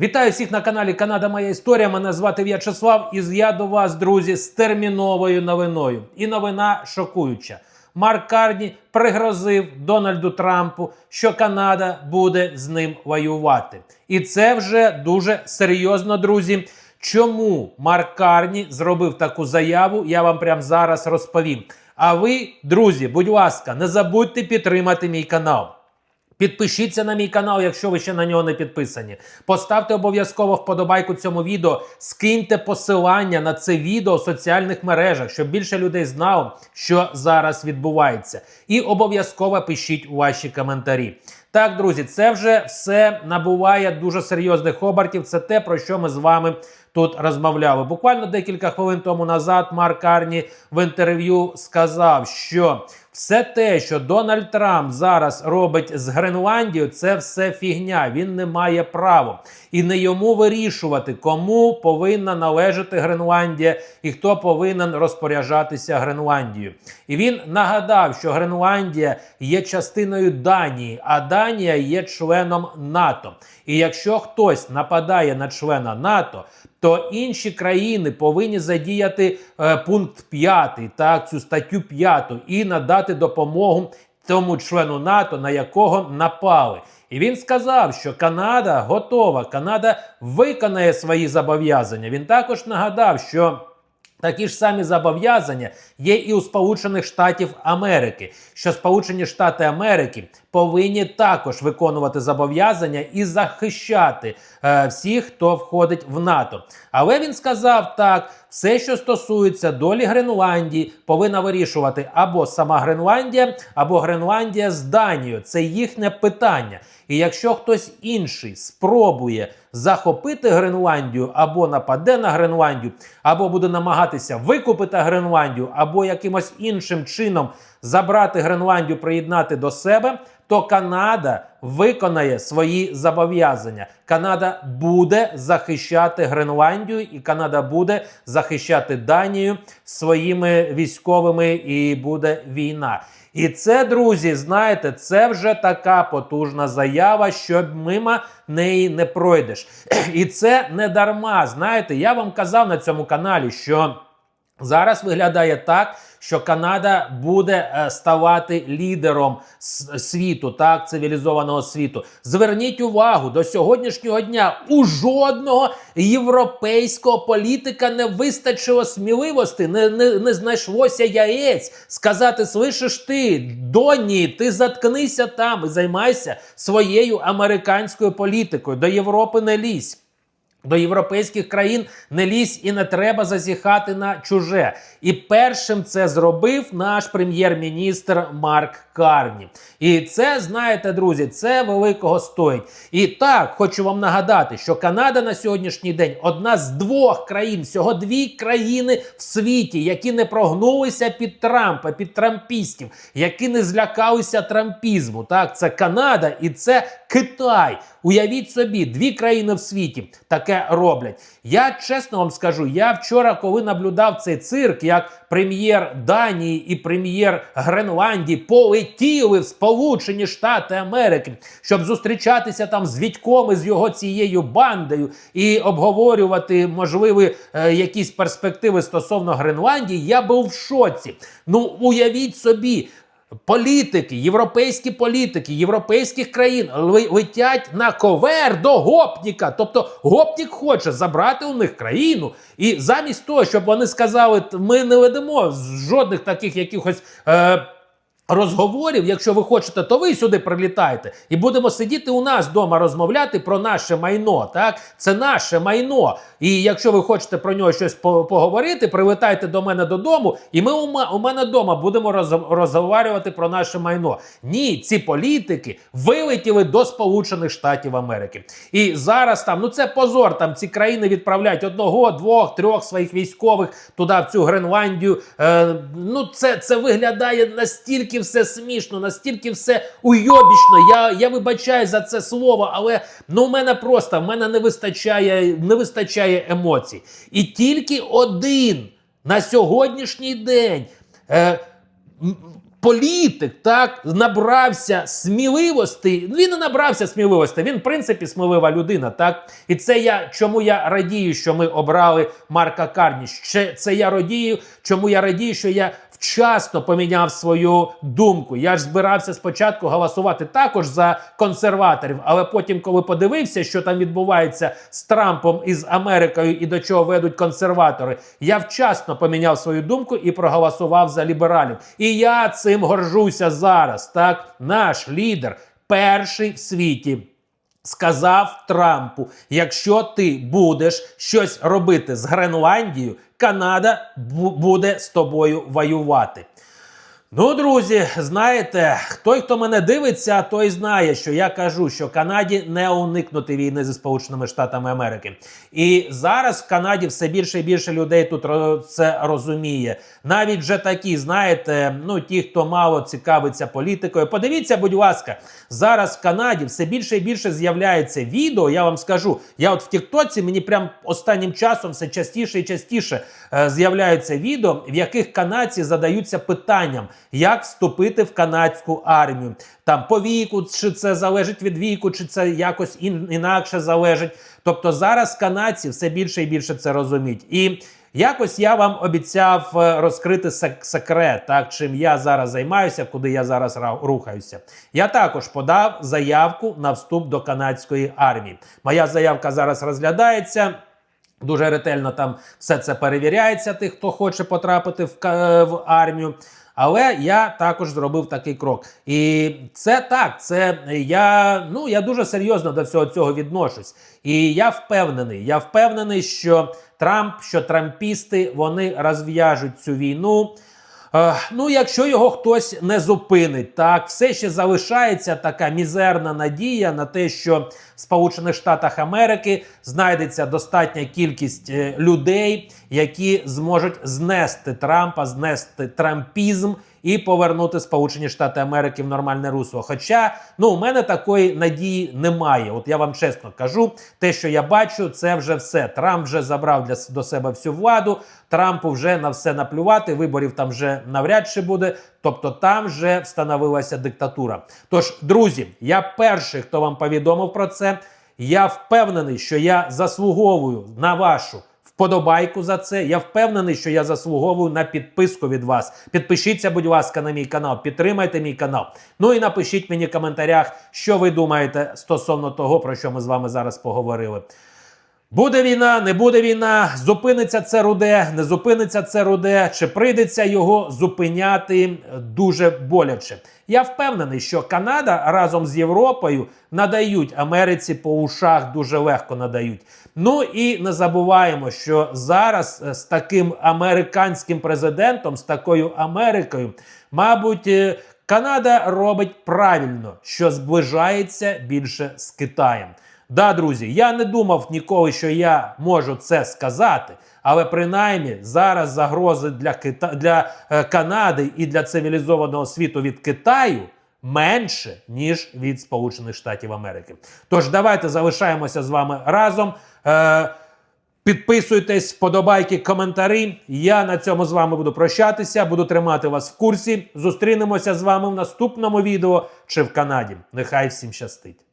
Вітаю всіх на каналі Канада Моя Історія. Мене звати В'ячеслав, і я до вас, друзі, з терміновою новиною. І новина шокуюча. Марк Карні пригрозив Дональду Трампу, що Канада буде з ним воювати. І це вже дуже серйозно, друзі. Чому Марк Карні зробив таку заяву? Я вам прямо зараз розповім. А ви, друзі, будь ласка, не забудьте підтримати мій канал. Підпишіться на мій канал, якщо ви ще на нього не підписані. Поставте обов'язково вподобайку цьому відео, скиньте посилання на це відео в соціальних мережах, щоб більше людей знало, що зараз відбувається. І обов'язково пишіть ваші коментарі. Так, друзі, це вже все набуває дуже серйозних обертів. Це те, про що ми з вами тут розмовляли. Буквально декілька хвилин тому назад Марк Карні в інтерв'ю сказав, що все те, що Дональд Трамп зараз робить з Гренландією, це все фігня. Він не має права. І не йому вирішувати, кому повинна належати Гренландія і хто повинен розпоряджатися Гренландією. І він нагадав, що Гренландія є частиною Данії, а Данія є членом НАТО. І якщо хтось нападає на члена НАТО, то інші країни повинні задіяти е, пункт 5, так, цю статтю 5 і надати допомогу тому члену НАТО, на якого напали. І він сказав, що Канада готова, Канада виконає свої зобов'язання. Він також нагадав, що. Такі ж самі зобов'язання є і у Сполучених Штатів Америки, що Сполучені Штати Америки повинні також виконувати зобов'язання і захищати е, всіх, хто входить в НАТО. Але він сказав так: все, що стосується долі Гренландії, повинна вирішувати або сама Гренландія, або Гренландія з Данією. Це їхнє питання. І якщо хтось інший спробує захопити Гренландію або нападе на Гренландію, або буде намагатися викупити Гренландію, або якимось іншим чином забрати Гренландію, приєднати до себе, то Канада виконає свої зобов'язання. Канада буде захищати Гренландію, і Канада буде захищати Данію своїми військовими, і буде війна. І це, друзі, знаєте, це вже така потужна заява, що мимо неї не пройдеш. І це не дарма. Знаєте, я вам казав на цьому каналі, що. Зараз виглядає так, що Канада буде е, ставати лідером світу, так цивілізованого світу. Зверніть увагу до сьогоднішнього дня. У жодного європейського політика не вистачило сміливості, не, не, не знайшлося яєць сказати: слышиш ти, доні, ти заткнися там і займайся своєю американською політикою. До Європи не лізь. До європейських країн не лізь і не треба зазіхати на чуже. І першим це зробив наш прем'єр-міністр Марк Карні. І це, знаєте, друзі, це великого стоїть. І так, хочу вам нагадати, що Канада на сьогоднішній день одна з двох країн, всього дві країни в світі, які не прогнулися під Трампа, під трампістів, які не злякалися трампізму. Так, це Канада і це Китай. Уявіть собі, дві країни в світі таке роблять. Я чесно вам скажу, я вчора, коли наблюдав цей цирк, як прем'єр Данії і прем'єр Гренландії полетіли в Сполучені Штати Америки, щоб зустрічатися там з Вітьком і з його цією бандою і обговорювати можливі е, якісь перспективи стосовно Гренландії, я був в шоці. Ну уявіть собі. Політики, європейські політики європейських країн летять на ковер до гопніка. Тобто гопнік хоче забрати у них країну, і замість того, щоб вони сказали, ми не ведемо жодних таких якихось. Е- Розговорів, якщо ви хочете, то ви сюди прилітайте і будемо сидіти у нас вдома розмовляти про наше майно. Так, це наше майно. І якщо ви хочете про нього щось по- поговорити, прилетайте до мене додому, і ми у, мене вдома будемо роз- розговорювати про наше майно. Ні, ці політики вилетіли до Сполучених Штатів Америки. І зараз там, ну це позор. Там ці країни відправляють одного, двох, трьох своїх військових туди, в цю Гренландію. Е, ну, це, це виглядає настільки все смішно, настільки все уйобічно. Я, я вибачаю за це слово, але ну, у мене просто в мене не вистачає, не вистачає емоцій. І тільки один на сьогоднішній день. Е, політик так набрався сміливості. Він не набрався сміливості. Він, в принципі, смілива людина. Так, і це я чому я радію, що ми обрали Марка Карні. Ще це я радію, чому я радію, що я вчасно поміняв свою думку. Я ж збирався спочатку голосувати також за консерваторів, але потім, коли подивився, що там відбувається з Трампом і з Америкою, і до чого ведуть консерватори, я вчасно поміняв свою думку і проголосував за лібералів. І я цим горжуся зараз. Так, наш лідер, перший в світі. Сказав Трампу: якщо ти будеш щось робити з Гренландією, Канада буде з тобою воювати. Ну, друзі, знаєте, той, хто мене дивиться, той знає, що я кажу, що Канаді не уникнути війни зі Сполученими Штатами Америки. І зараз в Канаді все більше і більше людей тут це розуміє. Навіть вже такі, знаєте, ну ті, хто мало цікавиться політикою. Подивіться, будь ласка, зараз в Канаді все більше і більше з'являється відео. Я вам скажу, я от в Тіктоці мені прям останнім часом все частіше і частіше е, з'являються відео, в яких канадці задаються питанням, як вступити в канадську армію. Там по віку, чи це залежить від віку, чи це якось ін- інакше залежить. Тобто зараз канадці все більше і більше це розуміють. І Якось я вам обіцяв е, розкрити сек- секрет, так чим я зараз займаюся, куди я зараз ра- рухаюся. Я також подав заявку на вступ до канадської армії. Моя заявка зараз розглядається. Дуже ретельно там все це перевіряється, тих, хто хоче потрапити в, в армію. Але я також зробив такий крок. І це так, це я, ну, я дуже серйозно до всього цього відношусь. І я впевнений, я впевнений, що Трамп, що трампісти вони розв'яжуть цю війну. Е, ну, якщо його хтось не зупинить, так все ще залишається така мізерна надія на те, що в Сполучених Штатах Америки знайдеться достатня кількість е, людей, які зможуть знести Трампа, знести трампізм і повернути Сполучені Штати Америки в нормальне русло. Хоча ну, у мене такої надії немає. От я вам чесно кажу, те, що я бачу, це вже все. Трамп вже забрав для до себе всю владу. Трампу вже на все наплювати. Виборів там вже навряд чи буде. Тобто там вже встановилася диктатура. Тож, друзі, я перший, хто вам повідомив про це. Я впевнений, що я заслуговую на вашу вподобайку за це. Я впевнений, що я заслуговую на підписку від вас. Підпишіться, будь ласка, на мій канал, підтримайте мій канал. Ну і напишіть мені в коментарях, що ви думаєте стосовно того, про що ми з вами зараз поговорили. Буде війна, не буде війна, зупиниться це руде, не зупиниться це руде, чи прийдеться його зупиняти дуже боляче. Я впевнений, що Канада разом з Європою надають Америці по ушах дуже легко надають. Ну і не забуваємо, що зараз е, з таким американським президентом, з такою Америкою, мабуть, е, Канада робить правильно, що зближається більше з Китаєм. Да, друзі, я не думав ніколи, що я можу це сказати, але принаймні зараз загрози для Кита... для е, Канади і для цивілізованого світу від Китаю менше ніж від Сполучених Штатів Америки. Тож давайте залишаємося з вами разом. Е, Підписуйтесь, вподобайки, коментарі. Я на цьому з вами буду прощатися, буду тримати вас в курсі. Зустрінемося з вами в наступному відео чи в Канаді. Нехай всім щастить!